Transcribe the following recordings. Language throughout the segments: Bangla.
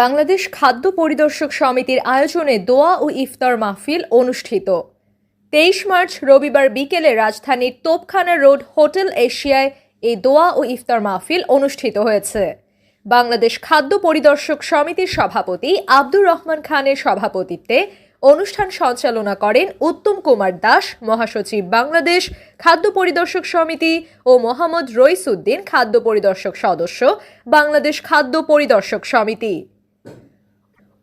বাংলাদেশ খাদ্য পরিদর্শক সমিতির আয়োজনে দোয়া ও ইফতার মাহফিল অনুষ্ঠিত। তেইশ মার্চ রবিবার বিকেলে রাজধানীর তোপখানা রোড হোটেল এশিয়ায় এই দোয়া ও ইফতার মাহফিল অনুষ্ঠিত হয়েছে। বাংলাদেশ খাদ্য পরিদর্শক সমিতির সভাপতি আব্দুর রহমান খানের সভাপতিত্বে অনুষ্ঠান সঞ্চালনা করেন উত্তম কুমার দাস, মহাসচিব বাংলাদেশ খাদ্য পরিদর্শক সমিতি ও মোহাম্মদ রইসুদ্দিন, খাদ্য পরিদর্শক সদস্য, বাংলাদেশ খাদ্য পরিদর্শক সমিতি।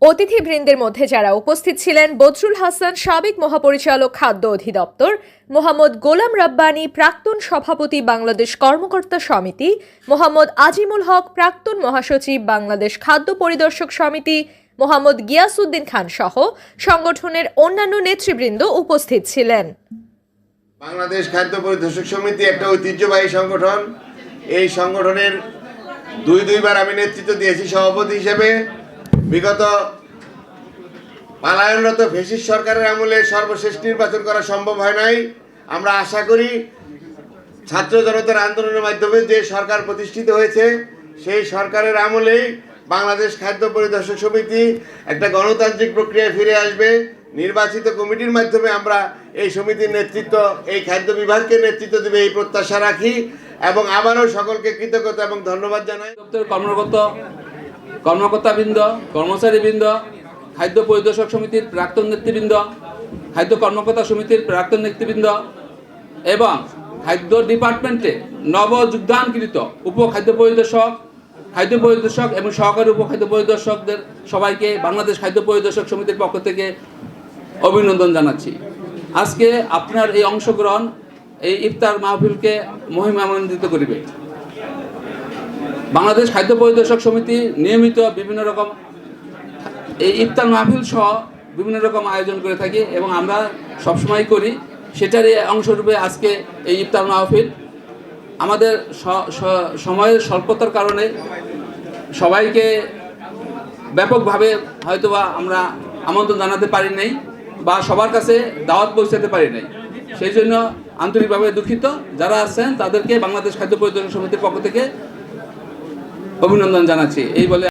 অতিথিবৃন্দের মধ্যে যারা উপস্থিত ছিলেন, বদরুল হাসান, সাবেক মহাপরিচালক, খাদ্য অধিদপ্তর, মোহাম্মদ গোলাম রাব্বানী, প্রাক্তন সভাপতি, বাংলাদেশ কর্মকর্তা সমিতি, মোহাম্মদ আজিমুল হক, প্রাক্তন মহাসচিব, বাংলাদেশ খাদ্য পরিদর্শক সমিতি, মোহাম্মদ গিয়াসউদ্দিন খান সহ সংগঠনের অন্যান্য নেতৃবৃন্দ উপস্থিত ছিলেন। বাংলাদেশ খাদ্য পরিদর্শক সমিতি একটা ঐতিহ্যবাহী সংগঠন। এই সংগঠনের দুই দুইবার আমি নেতৃত্ব দিয়েছি সভাপতি হিসেবে। বিগত পালায়নরত ফেসিস সরকারের আমলে সর্বশেষ নির্বাচন করা সম্ভব হয় নাই। আমরা আশা করি ছাত্র জনতার আন্দোলনের মাধ্যমে যে সরকার প্রতিষ্ঠিত হয়েছে, সেই সরকারের আমলেই বাংলাদেশ খাদ্য পরিদর্শক সমিতি একটা গণতান্ত্রিক প্রক্রিয়ায় ফিরে আসবে। নির্বাচিত কমিটির মাধ্যমে আমরা এই সমিতির নেতৃত্ব, এই খাদ্য বিভাগকে নেতৃত্ব দেবে এই প্রত্যাশা রাখি এবং আবারও সকলকে কৃতজ্ঞতা এবং ধন্যবাদ জানাই। কর্মরত কর্মকর্তাবৃন্দ, কর্মচারীবৃন্দ খাদ্য পরিদর্শক সমিতির প্রাক্তন নেতৃবৃন্দ, খাদ্য কর্মকর্তা সমিতির প্রাক্তন নেতৃবৃন্দ এবং খাদ্য ডিপার্টমেন্টে নব যোগদানকৃত উপখাদ্য পরিদর্শক, খাদ্য পরিদর্শক এবং সহকারী উপখাদ্য পরিদর্শকদের সবাইকে বাংলাদেশ খাদ্য পরিদর্শক সমিতির পক্ষ থেকে অভিনন্দন জানাচ্ছি। আজকে আপনার এই অংশগ্রহণ, এই ইফতার মাহফিলকে মহিমামণ্ডিত করিবে। বাংলাদেশ খাদ্য পরিদর্শক সমিতি নিয়মিত বিভিন্ন রকম এই ইফতার মাহফিল সহ বিভিন্ন রকম আয়োজন করে থাকি এবং আমরা সবসময় করি। সেটারই অংশরূপে আজকে এই ইফতার মাহফিল। আমাদের সময়ের স্বল্পতার কারণে সবাইকে ব্যাপকভাবে হয়তোবা আমরা আমন্ত্রণ জানাতে পারি নাই বা সবার কাছে দাওয়াত পৌঁছাতে পারি নাই। সেই জন্য আন্তরিকভাবে দুঃখিত। যারা আছেন তাদেরকে বাংলাদেশ খাদ্য পরিদর্শন সমিতির পক্ষ থেকে অভিনন্দন জানাচ্ছি। এই বলে